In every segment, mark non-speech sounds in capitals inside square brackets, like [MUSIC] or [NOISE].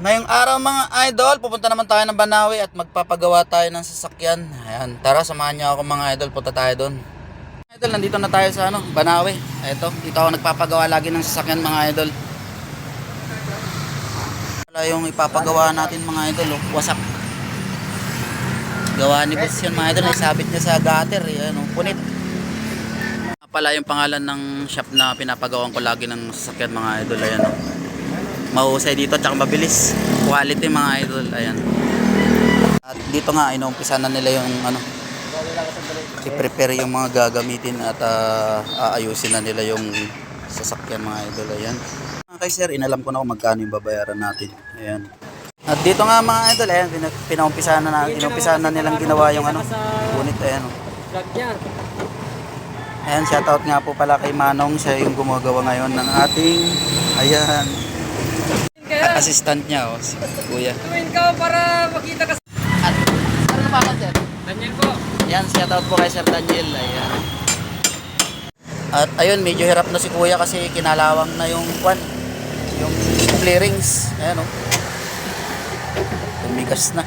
Ngayong araw mga idol, pupunta naman tayo ng Banawi at magpapagawa tayo ng sasakyan. Ayan, tara samahan niyo ako mga idol, punta tayo doon. Idol, nandito na tayo sa ano, Banawi. Ito, dito ako nagpapagawa lagi ng sasakyan mga idol. Wala yung ipapagawa natin mga idol, oh, wasak. Gawa ni Boss yun mga idol, naisabit niya sa gutter, yan, oh, punit. Pala yung pangalan ng shop na pinapagawan ko lagi ng sasakyan mga idol, ayan oh mahusay dito at mabilis. Quality mga idol. Ayan. At dito nga inuumpisa na nila yung ano i-prepare yung mga gagamitin at ah, aayusin na nila yung sasakyan mga idol. Ayan. Okay sir inalam ko na kung magkano yung babayaran natin. Ayan. At dito nga mga idol ayan pina- pinaumpisa na, na inumpisa na nilang ginawa yung ano unit. Ayan oh. Ayan, shoutout nga po pala kay Manong. Siya yung gumagawa ngayon ng ating, ayan, Kaya, assistant niya, oh, si Kuya. tuwin ka para makita ka. At, ano pa ka, sir? Daniel po. Yan, shoutout po kay Sir Daniel. Ayan. At ayun, medyo hirap na si Kuya kasi kinalawang na yung kwan, yung clearings. Ayan, oh. Tumigas na.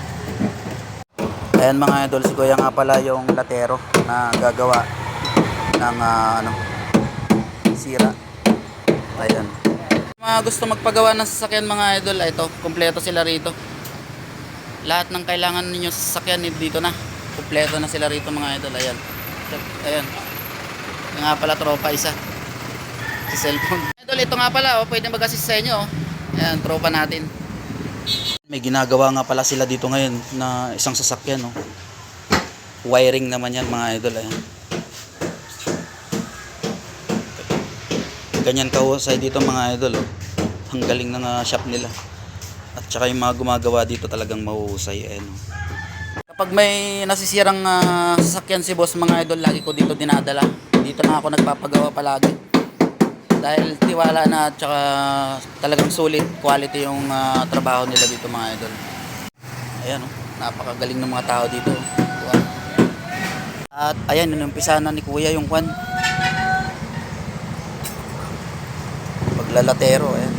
Ayan mga idol, si Kuya nga pala yung latero na gagawa ng ah, ano, sira. Ayan. Mga gusto magpagawa ng sasakyan mga idol, ah, ito, kumpleto sila rito. Lahat ng kailangan ninyo sa sasakyan eh, dito na. Kumpleto na sila rito mga idol. Ayan. Ayan. Yung nga pala tropa isa. Si cellphone. [LAUGHS] Idol, ito nga pala, oh, pwede mag-assist sa inyo. Oh. Ayan, tropa natin. May ginagawa nga pala sila dito ngayon na isang sasakyan. Oh. Wiring naman yan mga idol. Ayan. Ganyan kahusay dito mga idol. Oh. Ang galing ng ah, shop nila. At saka yung mga gumagawa dito talagang mahuhusay. Ayan, oh. Kapag may nasisirang ah, sasakyan si boss mga idol, lagi ko dito dinadala. Dito na ako nagpapagawa palagi. Dahil tiwala na at saka talagang sulit quality yung ah, trabaho nila dito mga idol. Ayan oh, napakagaling ng mga tao dito. Wow. At ayan, inumpisa na ni Kuya yung kwan. Paglalatero, ayan.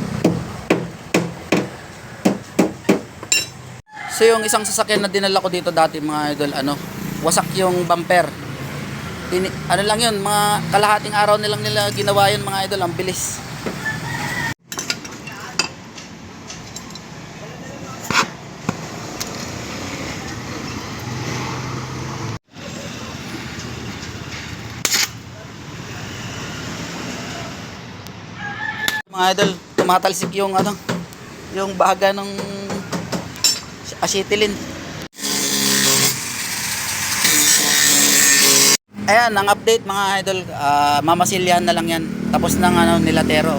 So yung isang sasakyan na dinala ko dito dati mga idol, ano, wasak yung bumper. Tini, ano lang yun, mga kalahating araw nilang nila ginawa yun mga idol, ang bilis. Mga idol, tumatalsik yung ano, yung baga ng acetylene. Ayan, ang update mga idol, ah, mamasilyan na lang yan. Tapos ng ano, nilatero.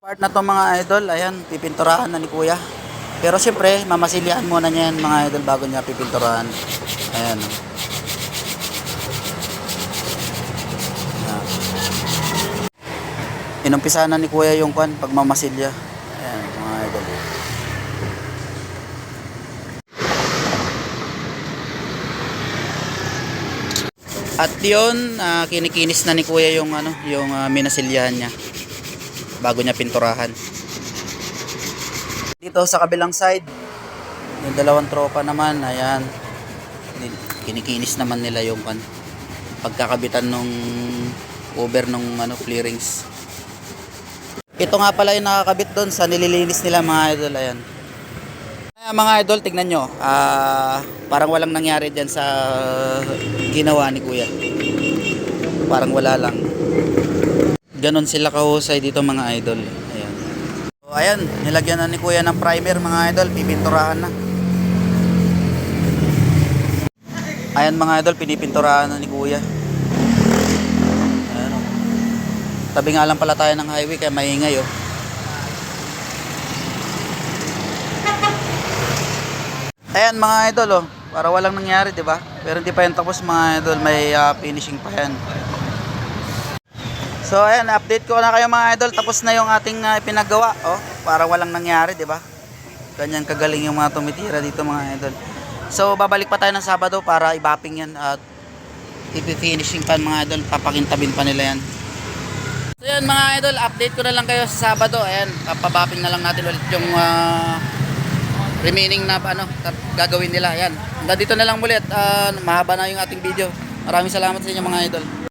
Part na to mga idol, ayan, pipinturahan na ni kuya. Pero siyempre, mamasilyan muna niya yan mga idol bago niya pipinturahan. Ayan. Inumpisa na ni kuya yung kwan, pagmamasilya. Ayan, mga idol. At yun, ah, kinikinis na ni kuya yung ano, yung uh, minasilyahan niya bago niya pinturahan. Dito sa kabilang side, yung dalawang tropa naman, ayan. Kinikinis naman nila yung kan pagkakabitan nung over nung ano clearings. Ito nga pala yung nakakabit doon sa nililinis nila mga idol, ayan. Kaya mga idol, tignan nyo. Ah, parang walang nangyari dyan sa ginawa ni Kuya. Parang wala lang. Ganon sila kahusay dito mga idol. Ayan. So, ayan, nilagyan na ni Kuya ng primer mga idol. Pipinturahan na. Ayan mga idol, pinipinturahan na ni Kuya. Ayan, oh. Tabi nga lang pala tayo ng highway kaya maingay oh. Ayan mga idol oh, para walang nangyari, 'di ba? Pero hindi pa yan tapos mga idol, may ah, finishing pa yan. So ayan, update ko na kayo mga idol, tapos na yung ating ah, pinagawa, oh, para walang nangyari, 'di ba? Ganyan kagaling yung mga tumitira dito mga idol. So babalik pa tayo ng Sabado para i-bapping yan at ipi-finishing pa mga idol, papakintabin pa nila yan. So yan mga idol, update ko na lang kayo sa Sabado. Ayan, papabapping na lang natin ulit yung ah, remaining na ano, gagawin nila. Ayan, hanggang dito na lang ulit. Ah, mahaba na yung ating video. Maraming salamat sa inyo mga idol.